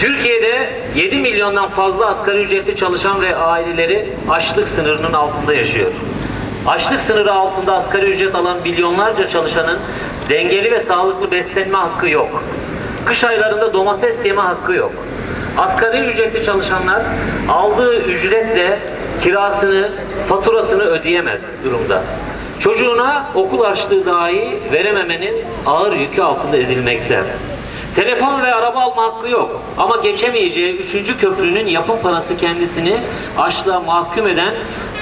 Türkiye'de 7 milyondan fazla asgari ücretli çalışan ve aileleri açlık sınırının altında yaşıyor. Açlık sınırı altında asgari ücret alan milyonlarca çalışanın dengeli ve sağlıklı beslenme hakkı yok. Kış aylarında domates yeme hakkı yok. Asgari ücretli çalışanlar aldığı ücretle kirasını, faturasını ödeyemez durumda. Çocuğuna okul harçlığı dahi verememenin ağır yükü altında ezilmekte. Telefon ve araba alma hakkı yok. Ama geçemeyeceği üçüncü köprünün yapım parası kendisini açlığa mahkum eden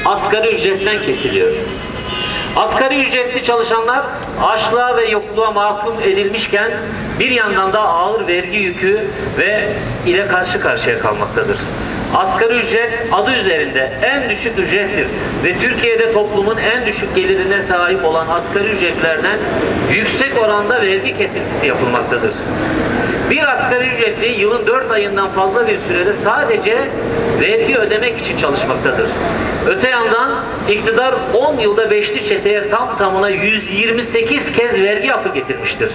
asgari ücretten kesiliyor. Asgari ücretli çalışanlar açlığa ve yokluğa mahkum edilmişken bir yandan da ağır vergi yükü ve ile karşı karşıya kalmaktadır. Asgari ücret adı üzerinde en düşük ücrettir ve Türkiye'de toplumun en düşük gelirine sahip olan asgari ücretlerden yüksek oranda vergi kesintisi yapılmaktadır. Bir asgari ücretli yılın 4 ayından fazla bir sürede sadece vergi ödemek için çalışmaktadır. Öte yandan iktidar 10 yılda beşli çeteye tam tamına 128 kez vergi affı getirmiştir.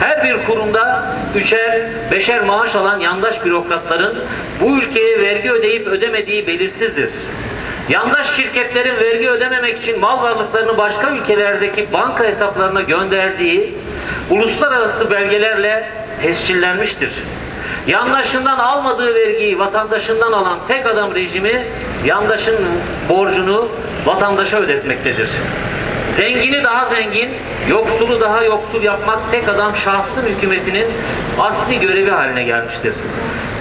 Her bir kurumda üçer, beşer maaş alan yandaş bürokratların bu ülkeye vergi ödeyip ödemediği belirsizdir. Yandaş şirketlerin vergi ödememek için mal varlıklarını başka ülkelerdeki banka hesaplarına gönderdiği uluslararası belgelerle tescillenmiştir. Yandaşından almadığı vergiyi vatandaşından alan tek adam rejimi yandaşın borcunu vatandaşa ödetmektedir. Zengini daha zengin, yoksulu daha yoksul yapmak tek adam şahsın hükümetinin asli görevi haline gelmiştir.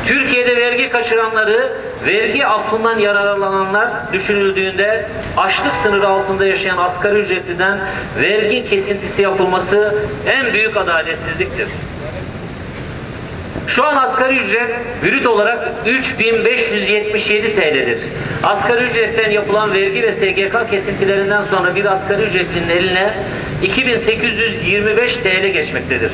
Türkiye'de vergi kaçıranları, vergi affından yararlananlar düşünüldüğünde açlık sınırı altında yaşayan asgari ücretliden vergi kesintisi yapılması en büyük adaletsizliktir. Şu an asgari ücret brüt olarak 3577 TL'dir. Asgari ücretten yapılan vergi ve SGK kesintilerinden sonra bir asgari ücretlinin eline 2825 TL geçmektedir.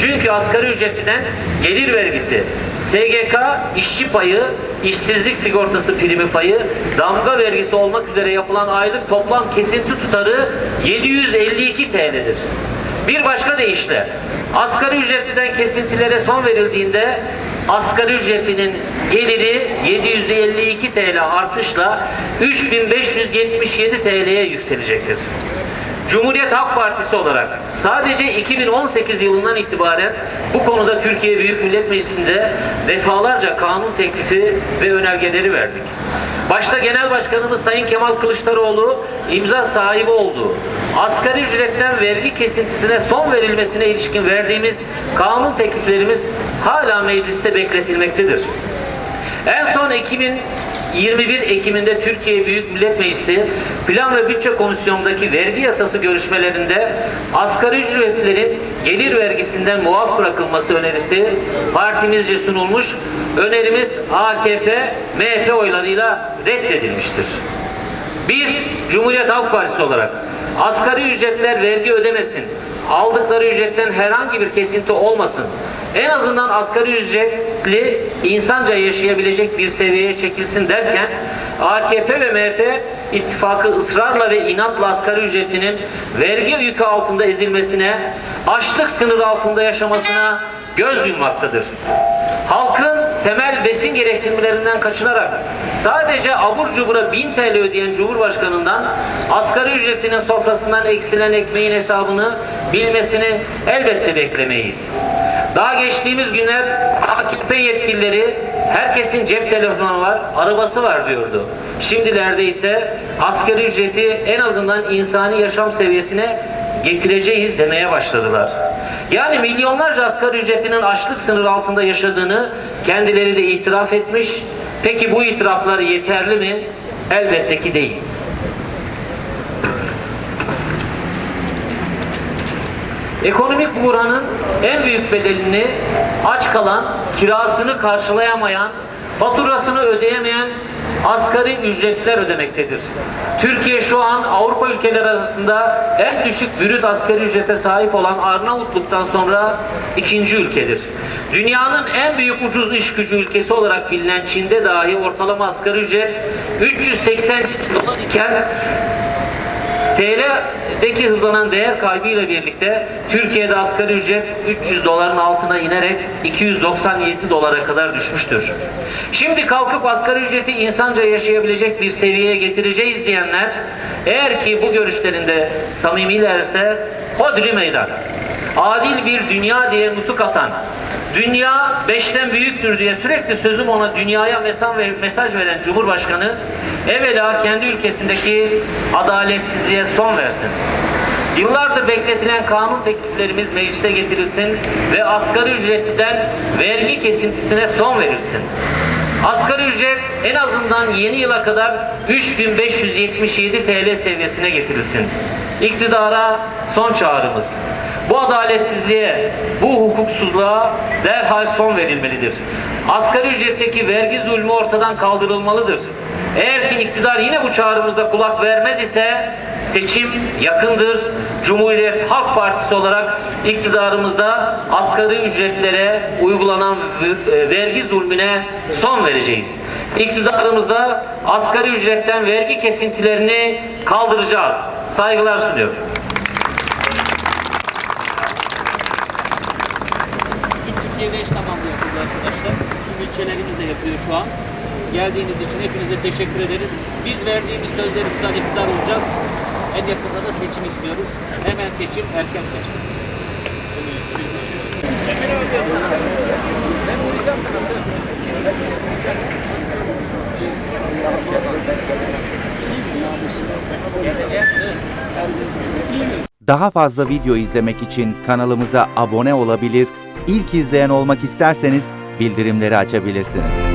Çünkü asgari ücretliden gelir vergisi, SGK işçi payı, işsizlik sigortası primi payı, damga vergisi olmak üzere yapılan aylık toplam kesinti tutarı 752 TL'dir. Bir başka deyişle asgari ücretliden kesintilere son verildiğinde asgari ücretlinin geliri 752 TL artışla 3577 TL'ye yükselecektir. Cumhuriyet Halk Partisi olarak sadece 2018 yılından itibaren bu konuda Türkiye Büyük Millet Meclisi'nde defalarca kanun teklifi ve önergeleri verdik. Başta Genel Başkanımız Sayın Kemal Kılıçdaroğlu imza sahibi olduğu asgari ücretten vergi kesintisine son verilmesine ilişkin verdiğimiz kanun tekliflerimiz hala mecliste bekletilmektedir. En son 2021 Ekim'inde Türkiye Büyük Millet Meclisi Plan ve Bütçe Komisyonu'ndaki vergi yasası görüşmelerinde asgari ücretlerin gelir vergisinden muaf bırakılması önerisi partimizce sunulmuş. Önerimiz AKP, MHP oylarıyla reddedilmiştir. Biz Cumhuriyet Halk Partisi olarak asgari ücretler vergi ödemesin, aldıkları ücretten herhangi bir kesinti olmasın, en azından asgari ücretli insanca yaşayabilecek bir seviyeye çekilsin derken AKP ve MHP ittifakı ısrarla ve inatla asgari ücretlinin vergi yükü altında ezilmesine, açlık sınırı altında yaşamasına göz yummaktadır. Halkın temel besin gereksinimlerinden kaçınarak sadece abur cubura 1000 TL ödeyen Cumhurbaşkanı'ndan asgari ücretlinin sofrasından eksilen ekmeğin hesabını bilmesini elbette beklemeyiz. Daha geçtiğimiz günler AKP yetkilileri herkesin cep telefonu var, arabası var diyordu. Şimdilerde ise asgari ücreti en azından insani yaşam seviyesine getireceğiz demeye başladılar. Yani milyonlarca asgari ücretinin açlık sınırı altında yaşadığını kendileri de itiraf etmiş. Peki bu itiraflar yeterli mi? Elbette ki değil. Ekonomik buhranın en büyük bedelini aç kalan, kirasını karşılayamayan, faturasını ödeyemeyen asgari ücretler ödemektedir. Türkiye şu an Avrupa ülkeleri arasında en düşük brüt asgari ücrete sahip olan Arnavutluk'tan sonra ikinci ülkedir. Dünyanın en büyük ucuz iş gücü ülkesi olarak bilinen Çin'de dahi ortalama asgari ücret 380 dolar iken TL'deki hızlanan değer kaybıyla birlikte Türkiye'de asgari ücret 300 doların altına inerek 297 dolara kadar düşmüştür. Şimdi kalkıp asgari ücreti insanca yaşayabilecek bir seviyeye getireceğiz diyenler eğer ki bu görüşlerinde samimilerse hodri meydan. Adil bir dünya diye nutuk atan, dünya beşten büyüktür diye sürekli sözüm ona dünyaya mesaj, ver- mesaj veren Cumhurbaşkanı evvela kendi ülkesindeki adaletsizliğe son versin. Yıllardır bekletilen kanun tekliflerimiz meclise getirilsin ve asgari ücretliden vergi kesintisine son verilsin. Asgari ücret en azından yeni yıla kadar 3577 TL seviyesine getirilsin. İktidara son çağrımız. Bu adaletsizliğe, bu hukuksuzluğa derhal son verilmelidir. Asgari ücretteki vergi zulmü ortadan kaldırılmalıdır. Eğer ki iktidar yine bu çağrımıza kulak vermez ise seçim yakındır. Cumhuriyet Halk Partisi olarak iktidarımızda asgari ücretlere uygulanan e, vergi zulmüne son vereceğiz. İktidarımızda asgari ücretten vergi kesintilerini kaldıracağız. Saygılar sunuyorum. Türkiye'de eş zamanlı yapıldı arkadaşlar. Tüm ilçelerimiz de yapıyor şu an. Geldiğiniz için hepinize teşekkür ederiz. Biz verdiğimiz sözleri tutan olacağız. En yakında da seçim istiyoruz. Hemen seçim, erken seçim. Daha fazla video izlemek için kanalımıza abone olabilir, ilk izleyen olmak isterseniz bildirimleri açabilirsiniz.